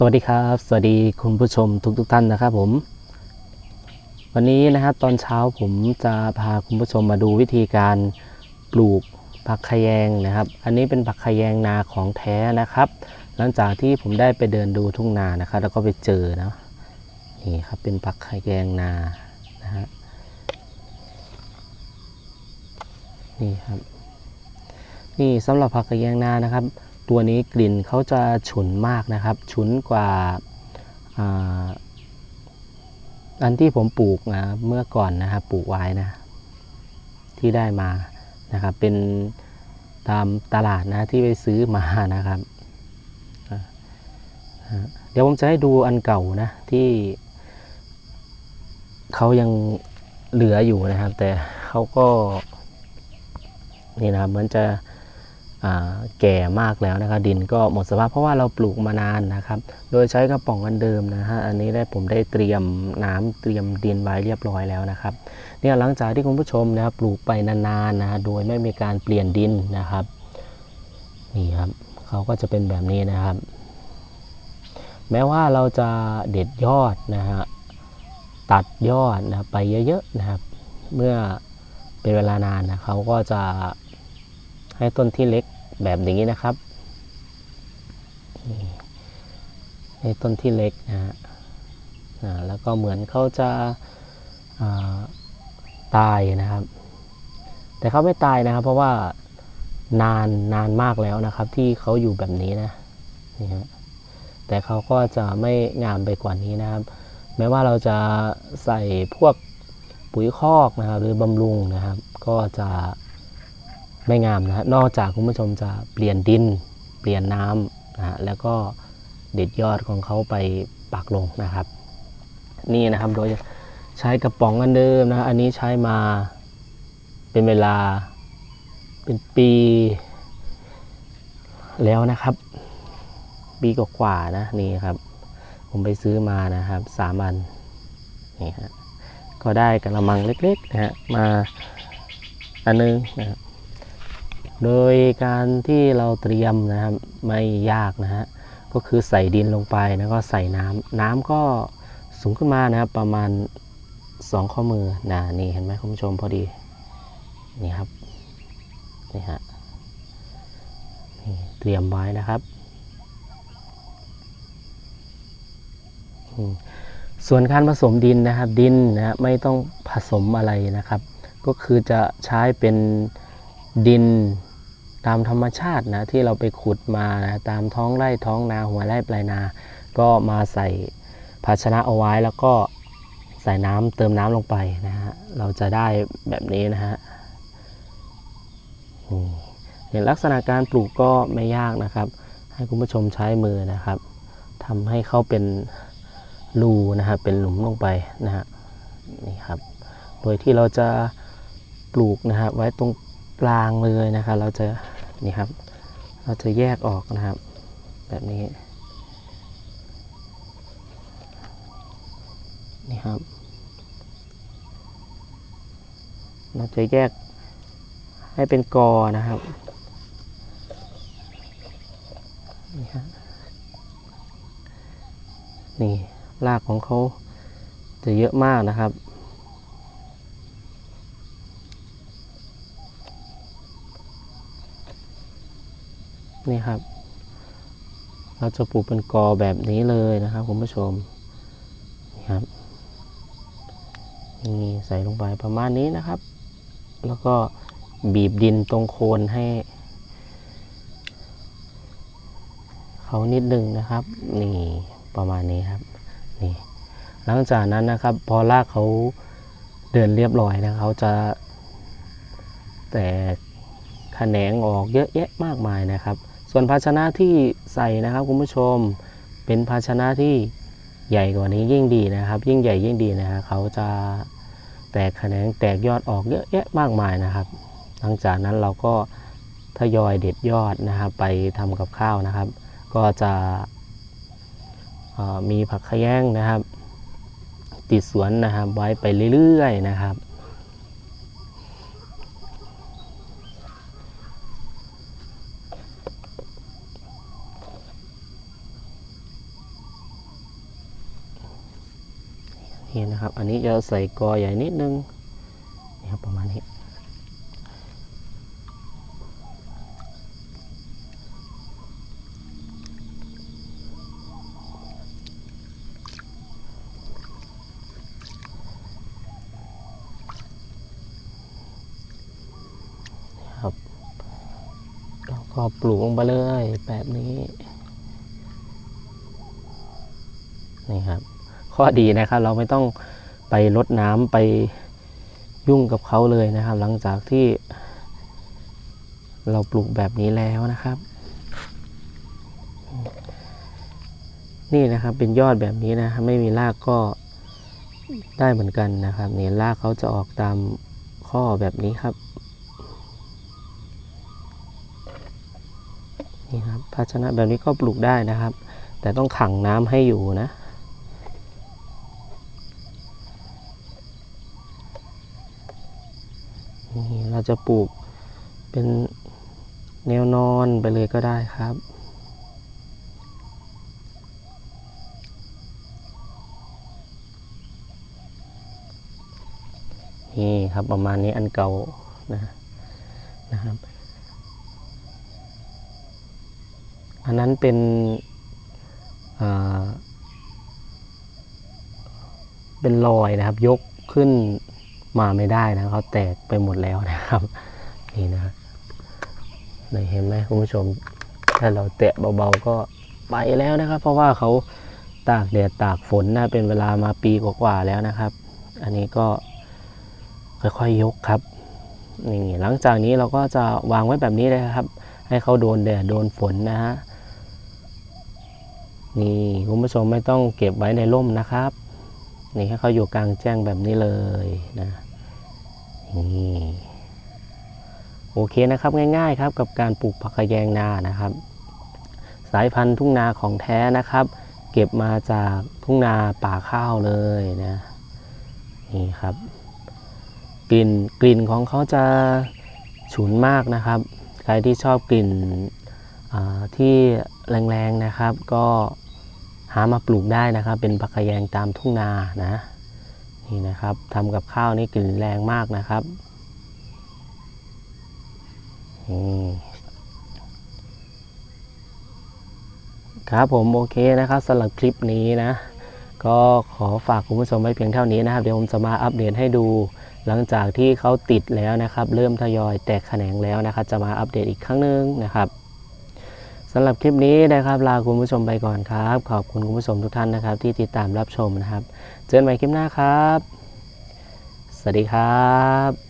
สวัสดีครับ สวัสดีคุณผู้ชมทุกๆท่านนะครับผม วันนี้นะครับตอนเช้าผมจะพาคุณผู้ชมมาดูวิธีการปลูกผักขยงนะครับ อันนี้เป็นผักขยงนาของแท้นะครับ หลังจากที่ผมได้ไปเดินดูทุ่งนานะครับ แล้วก็ไปเจอนะนี่ครับเป็นผักขยงนานะฮะนี่ครับนี่สำหรับผักกระเยงนานะครับ ตัวนี้กลิ่นเขาจะฉุนมากนะครับ ฉุนกว่าอันที่ผมปลูกนะเมื่อก่อนนะครับปลูกไว้นะที่ได้มานะครับ เป็นตามตลาดนะที่ไปซื้อมานะครับเดี๋ยวผมจะให้ดูอันเก่านะที่เขายังเหลืออยู่นะครับ แต่เขาก็นี่นะครับเหมือนจะ แก่มากแล้วนะครับดินก็หมดสภาพเพราะว่าเราปลูกมานานนะครับ โดยใช้กระป๋องอันเดิมนะฮะอันนี้ได้ผมได้เตรียมน้ำเตรียมดินไว้เรียบร้อยแล้วนะครับเนี่ยหลังจากที่คุณผู้ชมนะครับปลูกไปนานๆนะฮะโดยไม่มีการเปลี่ยนดินนะครับนี่ครับเขาก็จะเป็นแบบนี้นะครับ แม้ว่าเราจะเด็ดยอดนะฮะตัดยอดนะไปเยอะๆนะครับ เมื่อเป็นเวลานานนะเขาก็จะ ให้ต้นที่เล็กแบบนี้นะครับให้ต้นที่เล็กนะฮะแล้วก็เหมือนเขาจะาตายนะครับ แต่เขาไม่ตายนะครับ เพราะว่านานนานมากแล้วนะครับ ที่เขาอยู่แบบนี้นะนี่ฮะแต่เขาก็จะไม่งามไปกว่านี้นะครับ แม้ว่าเราจะใส่พวกปุ๋ยคอกนะครับ หรือบำรุงนะครับ ก็จะ ไม่งามนะฮะนอกจากคุณผู้ชมจะเปลี่ยนดิน เปลี่ยนน้ำนะฮะแล้วก็เด็ดยอดของเขาไปปักลงนะครับ นี่นะครับโดยใช้กระป๋องอันเดิมนะอันนี้ใช้มาเป็นเวลาเป็นปีแล้วนะครับ ปีกว่าๆนะนี่ครับ ผมไปซื้อมานะครับสามอันนี่ฮะก็ได้กระมังเล็กๆนะฮะมาอันนึงนะครับ โดยการที่เราเตรียมนะครับไม่ยากนะฮะก็คือใส่ดินลงไปแล้วก็ใส่น้ำน้ำก็สูงขึ้นมานะครับประมาณสองข้อมือนะนี่เห็นไหมคุณผู้ชมพอดีนี่ครับนี่ฮะนี่เตรียมไว้นะครับ ส่วนการผสมดินนะครับดินนะฮะไม่ต้องผสมอะไรนะครับ ก็คือจะใช้เป็นดิน ตามธรรมชาตินะที่เราไปขุดมานะตามท้องไร่ท้องนาหัวไร่ปลายนา ก็มาใส่ภาชนะเอาไว้แล้วก็ใส่น้ำเติมน้ำลงไปนะฮะเราจะได้แบบนี้นะฮะอืมอย่ลักษณะการปลูกก็ไม่ยากนะครับ ให้คุณผู้ชมใช้มือนะครับทำให้เข้าเป็นรูนะครับเป็นหลุมลงไปนะฮะนี่ครับ โดยที่เราจะปลูกนะครับไว้ตรงกลางเลยนะครับ เราจะ นี่ครับ เราจะแยกออกนะครับ แบบนี้ นี่ครับ เราจะแยกให้เป็นกอนะครับนี่ครับนี่รากของเขาจะเยอะมากนะครับ นี่ครับ เราจะปลูกเป็นกอแบบนี้เลยนะครับคุณผู้ชมนี่ครับนี่ใส่ลงไปประมาณนี้นะครับ แล้วก็บีบดินตรงโคนให้เขานิดนึงนะครับ นี่ประมาณนี้ครับนี่หลังจากนั้นนะครับ พอรากเขาเดินเรียบร้อยนะเขาจะแต่แขนงออกเยอะแยะมากมายนะครับ ส่วนภาชนะที่ใส่นะครับคุณผู้ชมเป็นภาชนะที่ใหญ่กว่านี้ยิ่งดีนะครับ ยิ่งใหญ่ยิ่งดีนะฮะเขาจะแตกแขนงแตกยอดออกเยอะแยะมากมายนะครับ หลังจากนั้นเราก็ทยอยเด็ดยอดนะครับไปทำกับข้าวนะครับ ก็จะมีผักขะแยงนะครับ ติดสวนนะครับไว้ไปเรื่อยๆนะครับ นี่นะครับ อันนี้จะใส่กอใหญ่นิดนึงนี่ครับประมาณนี้ครับแล้วก็ปลูกลงไปเลยแบบนี้ นี่ครับ ข้อดีนะครับ เราไม่ต้องไปรดน้ำไปยุ่งกับเขาเลยนะครับ หลังจากที่ เราปลูกแบบนี้แล้วนะครับ นี่นะครับเป็นยอดแบบนี้นะไม่มีรากก็ได้เหมือนกันนะครับเนี่ยรากเขาจะออกตามข้อแบบนี้ครับนี่ครับภาชนะแบบนี้ก็ปลูกได้นะครับ แต่ต้องขังน้ำให้อยู่นะ นี่ เราจะปลูกเป็นแนวนอนไปเลยก็ได้ครับ นี่ครับประมาณนี้อันเก่านะนะครับ อันนั้นเป็นเป็นรอยนะครับ ยกขึ้น มาไม่ได้นะเขาแตกไปหมดแล้วนะครับ นี่นะนี่เห็นไหมคุณผู้ชม ถ้าเราแตะเบาๆก็ไปแล้วนะครับ เพราะว่าเขาตากแดดตากฝนนะเป็นเวลามาปีกว่าๆแล้วนะครับ อันนี้ก็ค่อยๆยกครับนี่หลังจากนี้เราก็จะวางไว้แบบนี้เลยครับ ให้เขาโดนแดดโดนฝนนะฮะนี่คุณผู้ชมไม่ต้องเก็บไว้ในร่มนะครับ นี่ให้เขาอยู่กลางแจ้งแบบนี้เลยนะนี่โอเคนะครับง่ายๆครับกับการปลูกผักกะแยงนานะครับ สายพันธุ์ทุ่งนาของแท้นะครับ เก็บมาจากทุ่งนาป่าข้าวเลยนะนี่ครับ กลิ่นกลิ่นของเขาจะฉุนมากนะครับ ใครที่ชอบกลิ่นที่แรงๆนะครับ ก็ หามาปลูกได้นะครับ เป็นผักกะแยงตามทุ่งนานะนี่นะครับทำกับข้าวนี่กลิ่นแรงมากนะครับอืมครับผมโอเคนะครับสำหรับคลิปนี้นะ ก็ขอฝากคุณผู้ชมไว้เพียงเท่านี้นะครับ เดี๋ยวผมจะมาอัปเดตให้ดู หลังจากที่เขาติดแล้วนะครับ เริ่มทยอยแตกแขนงแล้วนะครับ จะมาอัปเดตอีกครั้งหนึ่งนะครับ สำหรับคลิปนี้นะครับลาคุณผู้ชมไปก่อนครับ ขอบคุณคุณผู้ชมทุกท่านนะครับ ที่ติดตามรับชมนะครับ เจอกันใหม่คลิปหน้าครับ สวัสดีครับ